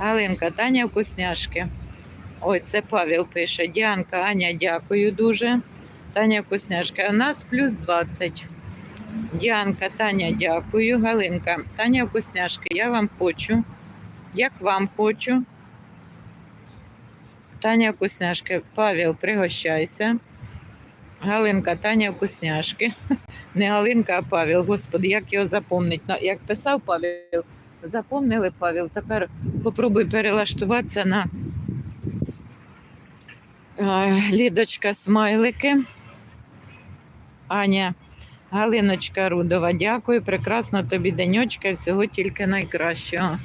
Галинка, Таня вкусняшки. Ой, це Павел пише. Діанка, Аня, дякую дуже. Таня вкусняшки. У нас плюс 20. Діанка, Таня, дякую. Галинка, Таня вкусняшки. Я вам хочу. Як вам хочу. Таня вкусняшки. Павел, пригощайся. Галинка, Таня вкусняшки. Не Галинка, а Павел. Господи, як його запомнить. Як писав Павел, запомнили Павел. Тепер попробуй перелаштуватися на е, Лідочка смайлики. Аня, Галиночка Рудова, дякую. Прекрасно тобі денечка, всього тільки найкращого.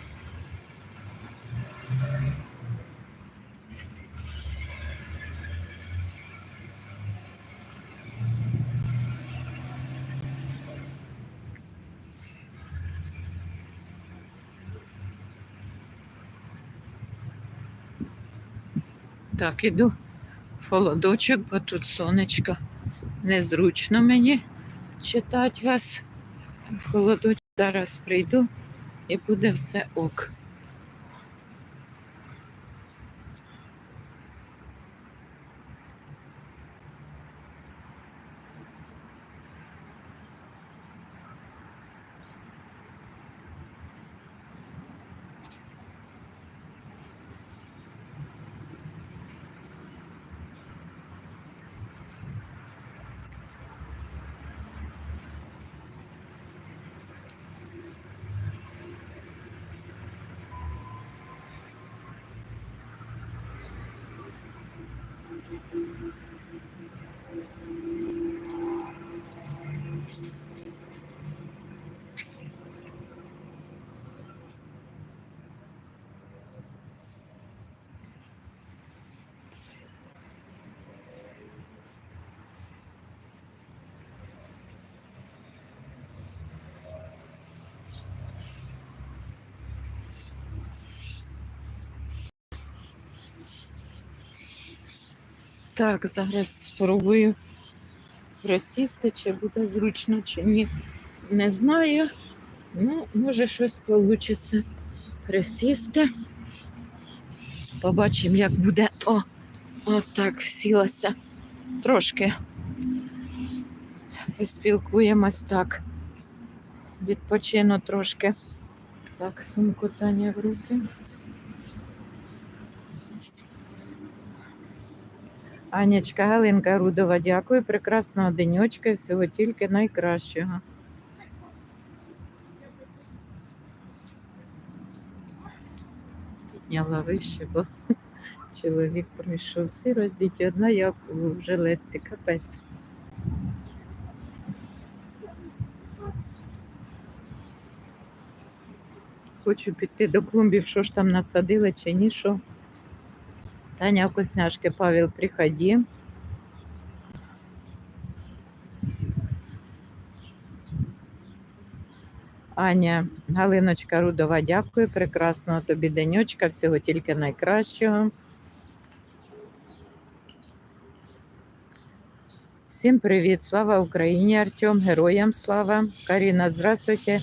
Так, іду в холодочок, бо тут сонечко. Незручно мені читати вас. В холодочок зараз прийду і буде все ок. Так, зараз спробую присісти, чи буде зручно, чи ні. Не знаю. Ну, може, щось вийде присісти. Побачимо, як буде. О, отак всілася. Трошки поспілкуємось так. Відпочину трошки. Так, сумку Таня в руки. Анечка Галинка Рудова, дякую. Прекрасного денечка, і всього тільки найкращого. Підняла вище, бо чоловік прийшов. Всі роздіті, одна я в жилетці, капець. Хочу піти до клумбів, що ж там насадили чи ні, що. Таня вкусняшки, Павел, приходи. Аня, Галиночка Рудова, дякую. Прекрасного тобі денечка, всього тільки найкращого. Всім привіт! Слава Україні, Артем, героям слава. Каріна, здравствуйте.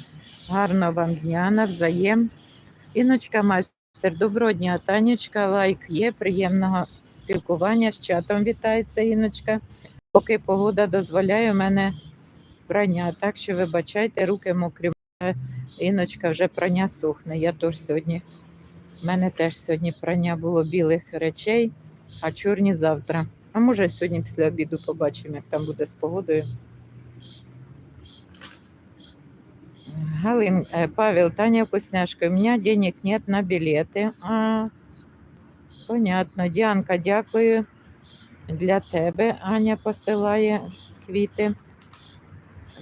Гарного вам дня, навзаєм. Іночка майстер, доброго дня, Танечка, лайк є, приємного спілкування з чатом вітається Іночка. Поки погода дозволяє, у мене прання, так що вибачайте, руки мокрі. Е, Іночка вже прання сохне. Я теж сьогодні. У мене теж сьогодні прання було білих речей, а чорні завтра. А може сьогодні після обіду побачимо, як там буде з погодою. Галин, э, Павел, Таня Вкусняшка, у меня денег нет на билеты. А, понятно. Діанка, дякую. Для тебе Аня посилає квіти.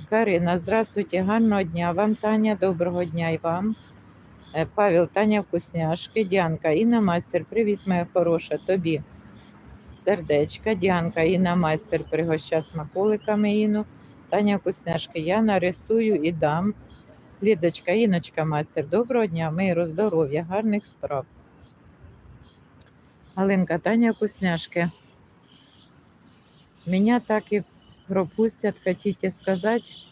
Карина, здравствуйте, гарного дня вам, Таня. Доброго дня і вам. Е, Павел, Таня Вкусняшки, Діанка, Інна Майстер, привіт, моя хороша, тобі. Сердечка, Діанка, Інна Майстер, пригоща смаколиками Іну. Таня Вкусняшки, я нарисую і дам. Лідочка, Іночка, майстер, доброго дня, миру, здоров'я, гарних справ. Галинка, Таня Кусняшки. Меня так і пропустять, хотите сказать?